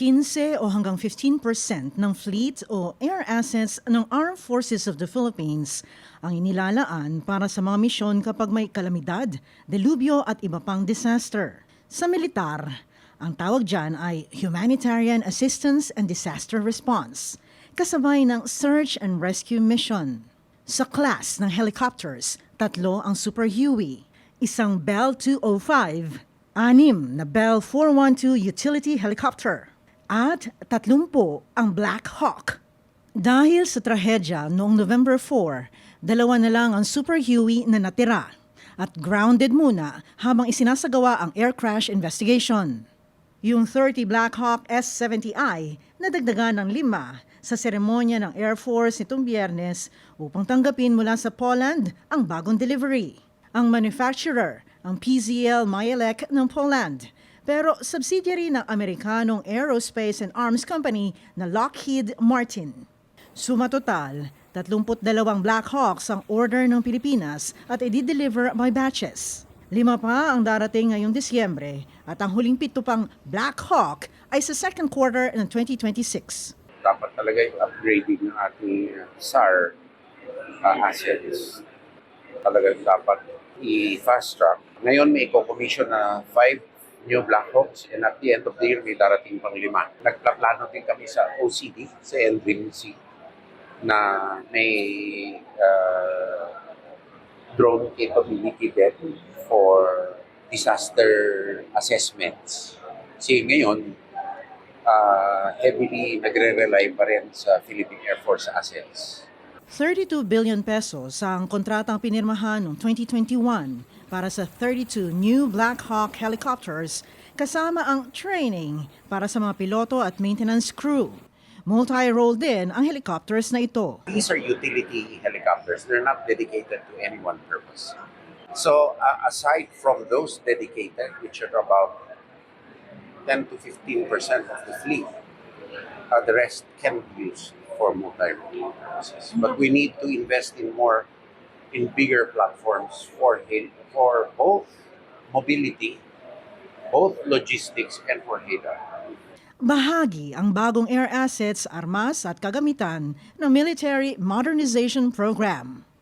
15 o hanggang 15% ng fleet o air assets ng Armed Forces of the Philippines ang inilalaan para sa mga misyon kapag may kalamidad, delubyo at iba pang disaster. Sa militar, ang tawag dyan ay Humanitarian Assistance and Disaster Response, kasabay ng Search and Rescue Mission. Sa class ng helicopters, tatlo ang Super Huey, isang Bell 205, anim na Bell 412 utility helicopter, at tatlumpo ang Black Hawk. Dahil sa trahedya noong November 4, dalawa na lang ang Super Huey na natira at grounded muna habang isinasagawa ang air crash investigation. Yung 30 Black Hawk S-70I nadagdagan ng lima sa seremonya ng Air Force nitong biyernes upang tanggapin mula sa Poland ang bagong delivery. Ang manufacturer, ang PZL Mayelek ng Poland, pero subsidiary ng Amerikanong Aerospace and Arms Company na Lockheed Martin. Suma total, 32 Black Hawks ang order ng Pilipinas at i-deliver by batches. Lima pa ang darating ngayong Disyembre at ang huling pito pang Black Hawk ay sa second quarter ng 2026. dapat talaga yung upgrading ng ating uh, SAR uh, assets. Talagang dapat i-fast track. Ngayon may commission na five new Black Hawks and at the end of the year may darating pang lima. Nagpaplano din kami sa OCD, sa NVNC, na may uh, drone capability din for disaster assessments. Kasi ngayon, uh, heavily nagre-rely pa rin sa Philippine Air Force assets. 32 billion pesos ang kontratang pinirmahan noong 2021 para sa 32 new Black Hawk helicopters kasama ang training para sa mga piloto at maintenance crew. Multi-role din ang helicopters na ito. These are utility helicopters. They're not dedicated to any one purpose. So uh, aside from those dedicated, which are about 10 to 15 percent of the fleet, uh, the rest can be used for multi-role purposes. But we need to invest in more, in bigger platforms for hel- for both mobility, both logistics, and for radar. Bahagi ang bagong air assets, armas at kagamitan ng Military Modernization Program.